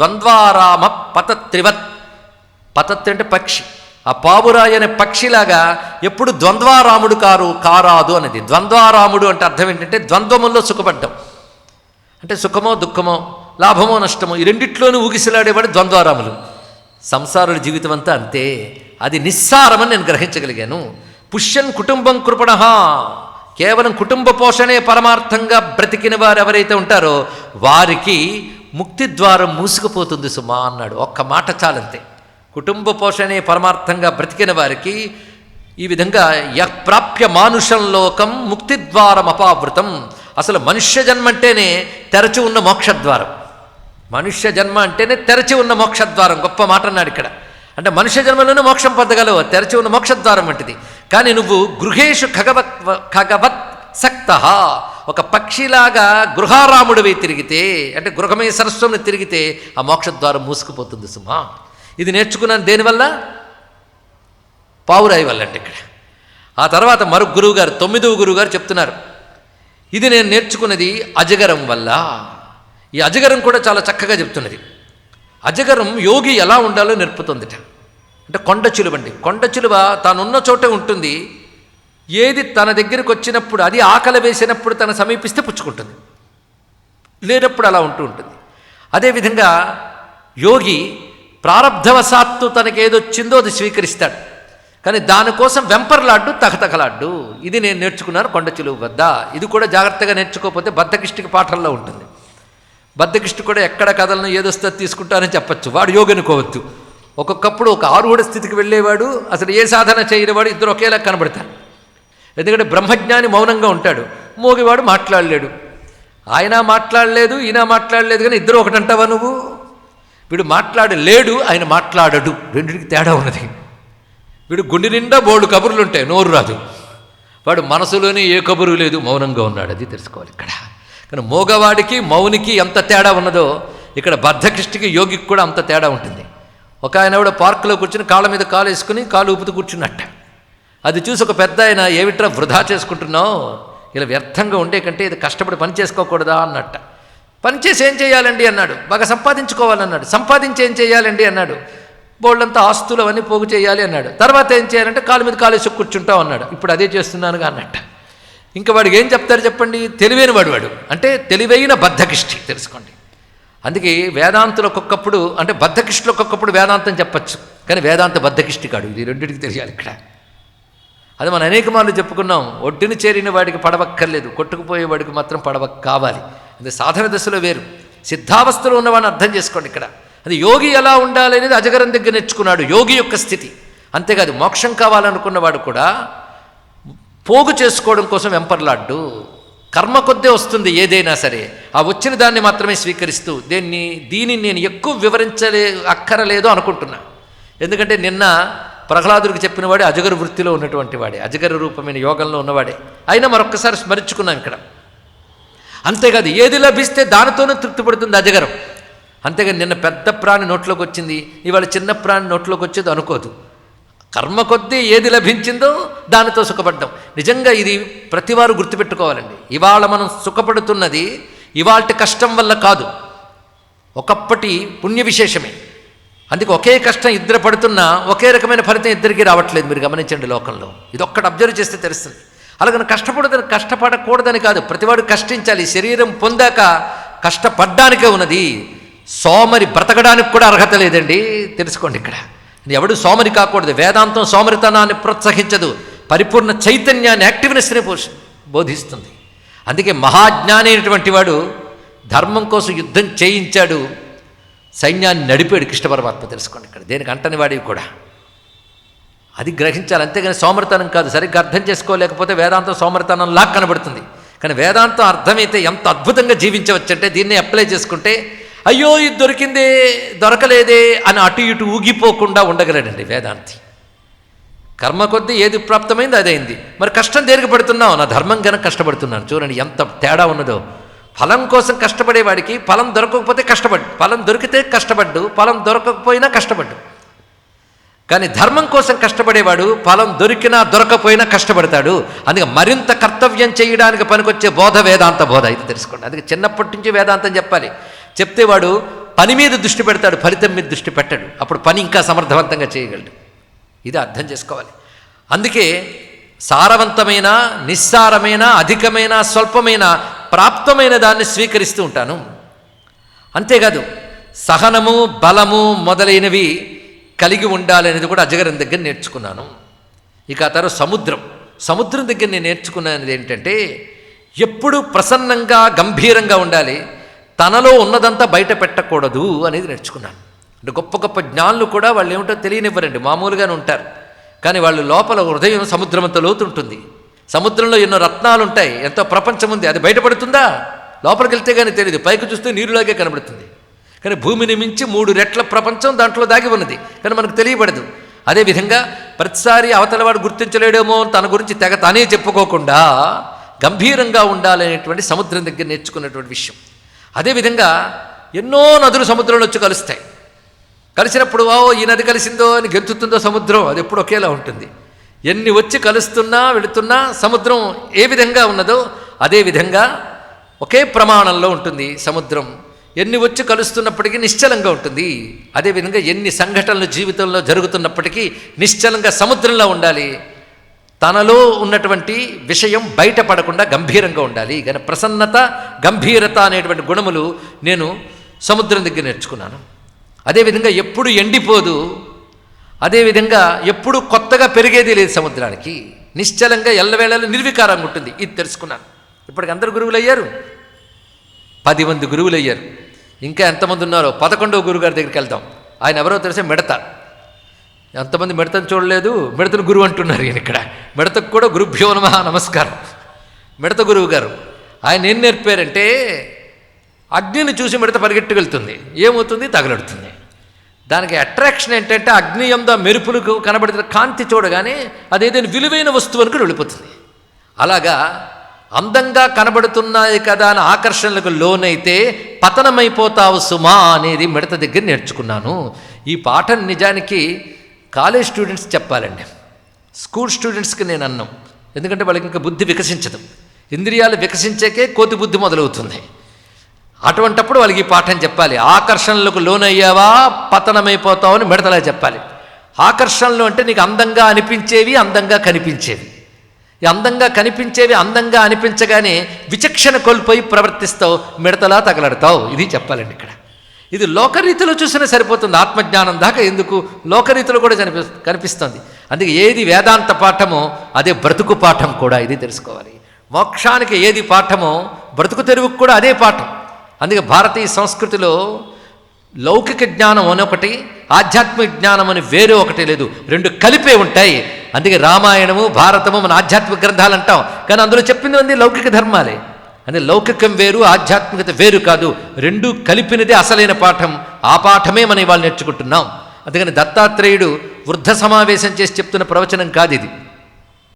ద్వంద్వారామ పతత్రివత్ పతత్రి అంటే పక్షి. ఆ పావురాయి అనే పక్షిలాగా ఎప్పుడు ద్వంద్వారాముడు కారు కారాదు అనేది. ద్వంద్వారాముడు అంటే అర్థం ఏంటంటే ద్వంద్వముల్లో సుఖపడ్డం. అంటే సుఖమో దుఃఖమో లాభమో నష్టమో ఈ రెండిట్లోనూ ఊగిసలాడేవాడు ద్వంద్వారాములు. సంసారుల జీవితం అంతా అంతే. అది నిస్సారమని నేను గ్రహించగలిగాను. పుష్యన్ కుటుంబం కృపణ. కేవలం కుటుంబ పోషణే పరమార్థంగా బ్రతికిన వారు ఎవరైతే ఉంటారో వారికి ముక్తి ద్వారం మూసుకుపోతుంది సుమా అన్నాడు. ఒక్క మాట చాలంతే. కుటుంబ పోషణే పరమార్థంగా బ్రతికిన వారికి ఈ విధంగా యప్రాప్య మానుషం లోకం ముక్తిద్వారం అపావృతం. అసలు మనుష్య జన్మ అంటేనే తెరచి ఉన్న మోక్షద్వారం మనుష్య జన్మ అంటేనే తెరచి ఉన్న మోక్షద్వారం గొప్ప మాట అన్నాడు ఇక్కడ. అంటే మనుష్య జన్మలోనే మోక్షం పొందగలవు. తెరచి ఉన్న మోక్షద్వారం వంటిది. కానీ నువ్వు గృహేషు ఖగవత్ ఖగవత్ సక్త. ఒక పక్షిలాగా గృహారాముడివి తిరిగితే అంటే గృహమే సరస్వంని తిరిగితే ఆ మోక్షద్వారం మూసుకుపోతుంది సుమా ఇది నేర్చుకున్నాను దేనివల్ల? పావురాయి వల్ల అంటే ఇక్కడ. ఆ తర్వాత మరొక గురువు గారు తొమ్మిదవ గురువు గారు చెప్తున్నారు. ఇది నేను నేర్చుకున్నది అజగరం వల్ల. ఈ అజగరం కూడా చాలా చక్కగా చెప్తున్నది. అజగరం యోగి ఎలా ఉండాలో నేర్పుతుందిట. అంటే కొండ చిలువండి కొండ చిలువ తానున్న చోటే ఉంటుంది. ఏది తన దగ్గరికి వచ్చినప్పుడు అది ఆకలి వేసినప్పుడు తన సమీపిస్తే పుచ్చుకుంటుంది. లేనప్పుడు అలా ఉంటూ ఉంటుంది. అదేవిధంగా యోగి ప్రారంధవశాత్తు తనకేదొచ్చిందో అది స్వీకరిస్తాడు. కానీ దానికోసం వెంపర్లాడ్డు తగతగలాడ్డు ఇది నేను నేర్చుకున్నాను కొండ చిలువు వద్ద. ఇది కూడా జాగ్రత్తగా నేర్చుకోకపోతే బద్దకిష్టికి పాఠంలో ఉంటుంది. బద్దకిష్టి కూడా ఎక్కడ కథలను ఏదొస్తే తీసుకుంటానని చెప్పచ్చు. వాడు యోగనుకోవచ్చు ఒక్కొక్కప్పుడు ఒక ఆరుహుడ స్థితికి వెళ్ళేవాడు అసలు ఏ సాధన చేయనివాడు ఇద్దరు ఒకేలా కనబడతారు. ఎందుకంటే బ్రహ్మజ్ఞాని మౌనంగా ఉంటాడు. మోగివాడు మాట్లాడలేడు. ఆయన మాట్లాడలేదు ఈయన మాట్లాడలేదు కానీ ఇద్దరు ఒకటంటావా నువ్వు? వీడు మాట్లాడలేడు ఆయన మాట్లాడడు. రెండింటికి తేడా ఉన్నది. వీడు గుండె నిండా బోళ్ళు కబుర్లు ఉంటాయి నోరు రాదు. వాడు మనసులోనే ఏ కబురు లేదు మౌనంగా ఉన్నాడు అది తెలుసుకోవాలి ఇక్కడ. కానీ మోగవాడికి మౌనికి ఎంత తేడా ఉన్నదో ఇక్కడ బద్ధకృష్టికి యోగికి కూడా అంత తేడా ఉంటుంది. ఒక ఆయన కూడా పార్కులో కూర్చుని కాళ్ళ మీద కాలు వేసుకుని కాలు ఊపుతూ కూర్చున్నట్ట. అది చూసి ఒక పెద్ద ఆయన ఏమిట్రా వృధా చేసుకుంటున్నావు? ఇలా వ్యర్థంగా ఉండే కంటే ఇది కష్టపడి పని చేసుకోకూడదా? అన్నట్ట. పని చేసి ఏం చేయాలండి? అన్నాడు. బాగా సంపాదించుకోవాలన్నాడు. సంపాదించి ఏం చేయాలండి? అన్నాడు. బోళ్ళంతా ఆస్తులు అవన్నీ పోగు చేయాలి అన్నాడు. తర్వాత ఏం చేయాలంటే కాలు మీద కాలు కూర్చుంటావు అన్నాడు. ఇప్పుడు అదే చేస్తున్నానుగా అన్నట్ట. ఇంకా వాడికి ఏం చెప్తారు చెప్పండి? తెలివైన వాడు వాడు. అంటే తెలివైన బద్ధకిష్టి తెలుసుకోండి. అందుకే వేదాంతులు ఒక్కొక్కప్పుడు అంటే బద్ధకిష్టులు ఒక్కొక్కప్పుడు వేదాంతం చెప్పచ్చు. కానీ వేదాంత బద్ధకిష్టి కాడు. ఇది రెండింటికి తెలియాలి ఇక్కడ. అది మనం అనేక మార్లు చెప్పుకున్నాం. ఒడ్డుని చేరిన వాడికి పడవక్కర్లేదు. కొట్టుకుపోయే వాడికి మాత్రం పడవ కావాలి. అది సాధన దశలో వేరు. సిద్ధావస్థలో ఉన్నవాడిని అర్థం చేసుకోండి ఇక్కడ. అది యోగి ఎలా ఉండాలి అనేది అజగరం దగ్గర నేర్చుకున్నాడు. యోగి యొక్క స్థితి. అంతేకాదు మోక్షం కావాలనుకున్నవాడు కూడా పోగు చేసుకోవడం కోసం వెంపర్లాడ్డు. కర్మ కొద్దే వస్తుంది ఏదైనా సరే. ఆ వచ్చిన దాన్ని మాత్రమే స్వీకరిస్తూ దీన్ని దీనిని నేను ఎక్కువ వివరించలే అక్కరలేదు అనుకుంటున్నా. ఎందుకంటే నిన్న ప్రహ్లాదుడికి చెప్పినవాడే అజగర వృత్తిలో ఉన్నటువంటి వాడే అజగర రూపమైన యోగంలో ఉన్నవాడే. అయినా మరొక్కసారి స్మరించుకున్నాం ఇక్కడ. అంతేకాదు ఏది లభిస్తే దానితోనే తృప్తిపడుతుంది అజగరం. అంతేగాని నిన్న పెద్ద ప్రాణి నోట్లోకి వచ్చింది ఇవాళ చిన్న ప్రాణి నోట్లోకి వచ్చేది అనుకోదు. కర్మ కొద్దీ ఏది లభించిందో దానితో సుఖపడ్డాం. నిజంగా ఇది ప్రతివారు గుర్తుపెట్టుకోవాలండి. ఇవాళ మనం సుఖపడుతున్నది ఇవాళ కష్టం వల్ల కాదు. ఒకప్పటి పుణ్య విశేషమే అందుకే ఒకే కష్టం ఇద్దరు పడుతున్నా ఒకే రకమైన ఫలితం ఇద్దరికీ రావట్లేదు. మీరు గమనించండి లోకంలో. ఇది ఒక్కటి అబ్జర్వ్ చేస్తే తెలుస్తుంది. అలాగని కష్టపడదని కష్టపడకూడదని కాదు. ప్రతివాడు కష్టించాలి. శరీరం పొందాక కష్టపడ్డానికే ఉన్నది. సోమరి బ్రతకడానికి కూడా అర్హత లేదండి. తెలుసుకోండి ఇక్కడ. ఎవడు సోమరి కాకూడదు. వేదాంతం సోమరితనాన్ని ప్రోత్సహించదు. పరిపూర్ణ చైతన్యాన్ని యాక్టివ్నెస్ని బోధిస్తుంది. అందుకే మహాజ్ఞాని అయినటువంటి వాడు ధర్మం కోసం యుద్ధం చేయించాడు. సైన్యాన్ని నడిపాడు కృష్ణ పరమాత్మ తెలుసుకోండి ఇక్కడ. దేనికి అంటని వాడివి కూడా. అది గ్రహించాలి. అంతేగాని సోమరితనం కాదు. సరిగ్గా అర్థం చేసుకోలేకపోతే వేదాంతం సోమరితనంలా లాగా కనబడుతుంది. కానీ వేదాంతం అర్థమైతే ఎంత అద్భుతంగా జీవించవచ్చంటే దీన్ని అప్లై చేసుకుంటే అయ్యో ఇది దొరికిందే దొరకలేదే అని అటు ఇటు ఊగిపోకుండా ఉండగలడండి వేదాంతి. కర్మ కొద్దీ ఏది ప్రాప్తమైంది అదైంది మరి కష్టం దేనికి పడుతున్నావు? నా ధర్మం కనుక కష్టపడుతున్నాను. చూడండి ఎంత తేడా ఉన్నదో. ఫలం కోసం కష్టపడేవాడికి ఫలం దొరకకపోతే కష్టపడ్డు ఫలం దొరికితే కష్టపడ్డు ఫలం దొరకకపోయినా కష్టపడ్డు. కానీ ధర్మం కోసం కష్టపడేవాడు ఫలం దొరికినా దొరకపోయినా కష్టపడతాడు. అందుకే మరింత కర్తవ్యం చేయడానికి పనికొచ్చే బోధ వేదాంత బోధ ఇది తెలుసుకోండి. అందుకే చిన్నప్పటి నుంచి వేదాంతం చెప్పాలి. చెప్తే వాడు పని మీద దృష్టి పెడతాడు ఫలితం మీద దృష్టి పెట్టాడు. అప్పుడు పని ఇంకా సమర్థవంతంగా చేయగలడు. ఇది అర్థం చేసుకోవాలి. అందుకే సారవంతమైన నిస్సారమైన అధికమైన స్వల్పమైన ప్రాప్తమైన దాన్ని స్వీకరిస్తూ ఉంటాను. అంతేకాదు సహనము బలము మొదలైనవి కలిగి ఉండాలనేది కూడా అజగరం దగ్గర నేర్చుకున్నాను. ఇక ఆ తర్వాత సముద్రం. సముద్రం దగ్గర నేను నేర్చుకున్నది ఏంటంటే ఎప్పుడు ప్రసన్నంగా గంభీరంగా ఉండాలి. తనలో ఉన్నదంతా బయట పెట్టకూడదు అనేది నేర్చుకున్నాను. అంటే గొప్ప గొప్ప జ్ఞానులు కూడా వాళ్ళు ఏమిటో తెలియనివ్వరండి. మామూలుగానే ఉంటారు. కానీ వాళ్ళు లోపల హృదయం సముద్రం అంత లోతుంటుంది. సముద్రంలో ఎన్నో రత్నాలు ఉంటాయి ఎంతో ప్రపంచం ఉంది అది బయటపడుతుందా? లోపలికి వెళ్తే కానీ తెలియదు పైకి చూస్తే నీరులాగే కనబడుతుంది. కానీ భూమిని మించి మూడు రెట్ల ప్రపంచం దాంట్లో దాగి ఉన్నది. కానీ మనకు తెలియబడదు. అదేవిధంగా ప్రతిసారి అవతలవాడు గుర్తించలేడేమో తన గురించి తెగ తానే చెప్పుకోకుండా గంభీరంగా ఉండాలనేటువంటి సముద్రం దగ్గర నేర్చుకున్నటువంటి విషయం. అదేవిధంగా ఎన్నో నదులు సముద్రంలో వచ్చి కలుస్తాయి. కలిసినప్పుడు ఓ ఈ నది కలిసిందో అని గెంతుతుందో సముద్రం అది ఎప్పుడు ఒకేలా ఉంటుంది. ఎన్ని వచ్చి కలుస్తున్నా వెళుతున్నా సముద్రం ఏ విధంగా ఉన్నదో అదే విధంగా ఒకే ప్రమాణంలో ఉంటుంది సముద్రం. ఎన్ని వచ్చి కలుస్తున్నప్పటికీ నిశ్చలంగా ఉంటుంది. అదేవిధంగా ఎన్ని సంఘటనలు జీవితంలో జరుగుతున్నప్పటికీ నిశ్చలంగా సముద్రంలో ఉండాలి. తనలో ఉన్నటువంటి విషయం బయటపడకుండా గంభీరంగా ఉండాలి. కానీ ప్రసన్నత గంభీరత అనేటువంటి గుణములు నేను సముద్రం దగ్గర నేర్చుకున్నాను. అదేవిధంగా ఎప్పుడు ఎండిపోదు అదేవిధంగా ఎప్పుడు కొత్తగా పెరిగేది లేదు సముద్రానికి. నిశ్చలంగా ఎల్లవేళలు నిర్వికారంగా ఉంటుంది. ఇది తెలుసుకున్నాను. ఇప్పటికి అందరు గురువులు అయ్యారు పది మంది గురువులు అయ్యారు ఇంకా ఎంతమంది ఉన్నారో? పదకొండవ గురుగారి దగ్గరికి వెళ్దాం. ఆయన ఎవరో తెలిసే మిడత. ఎంతమంది మిడతను చూడలేదు? మిడతను గురువు అంటున్నారు ఈయన ఇక్కడ. మిడతకు కూడా గురుభ్యో నమ నమస్కారం. మిడత గురువు గారు ఆయన ఏం నేర్పారంటే అగ్నిని చూసి మిడత పరిగెట్టుకెళ్తుంది. ఏమవుతుంది? తగలడుతుంది. దానికి అట్రాక్షన్ ఏంటంటే అగ్ని ఎంద మెరుపులకు కనబడుతున్న కాంతి చూడగానే అదేదైనా విలువైన వస్తువు అనుకుని వెళ్ళిపోతుంది. అలాగా అందంగా కనబడుతున్నాయి కదా అని ఆకర్షణలకు లోనైతే పతనమైపోతావు సుమా అనేది మిడత దగ్గర నేర్చుకున్నాను. ఈ పాఠం నిజానికి కాలేజ్ స్టూడెంట్స్ చెప్పాలండి. స్కూల్ స్టూడెంట్స్కి నేను అన్నాం. ఎందుకంటే వాళ్ళకి ఇంకా బుద్ధి వికసించదు. ఇంద్రియాలు వికసించాకే కోతి బుద్ధి మొదలవుతుంది. అటువంటప్పుడు వాళ్ళకి ఈ పాఠం చెప్పాలి. ఆకర్షణలకు లోనయ్యావా? పతనమైపోతావు అని మిడతలా చెప్పాలి. ఆకర్షణలు అంటే నీకు అందంగా అనిపించేవి అందంగా కనిపించేవి. ఈ అందంగా కనిపించేవి అందంగా అనిపించగానే విచక్షణ కోల్పోయి ప్రవర్తిస్తావు మిడతలా తగలడతావు. ఇది చెప్పాలండి ఇక్కడ. ఇది లోకరీతిలో చూసినా సరిపోతుంది. ఆత్మజ్ఞానం దాకా ఎందుకు? లోకరీతిలో కూడా కనిపి కనిపిస్తుంది. అందుకే ఏది వేదాంత పాఠమో అదే బ్రతుకు పాఠం కూడా ఇది తెలుసుకోవాలి. మోక్షానికి ఏది పాఠమో బ్రతుకు తెరువుకు కూడా అదే పాఠం. అందుకే భారతీయ సంస్కృతిలో లౌకిక జ్ఞానం అని ఒకటి ఆధ్యాత్మిక జ్ఞానం అని వేరే ఒకటి లేదు. రెండు కలిపే ఉంటాయి. అందుకే రామాయణము భారతము మన ఆధ్యాత్మిక గ్రంథాలు అంటాం. కానీ అందులో చెప్పింది ఉంది లౌకిక ధర్మాలే. అంటే లౌకికం వేరు ఆధ్యాత్మికత వేరు కాదు. రెండు కలిపినదే అసలైన పాఠం. ఆ పాఠమే మనం ఇవాళ నేర్చుకుంటున్నాం. అందుకని దత్తాత్రేయుడు వృద్ధ సమావేశం చేసి చెప్తున్న ప్రవచనం కాదు ఇది.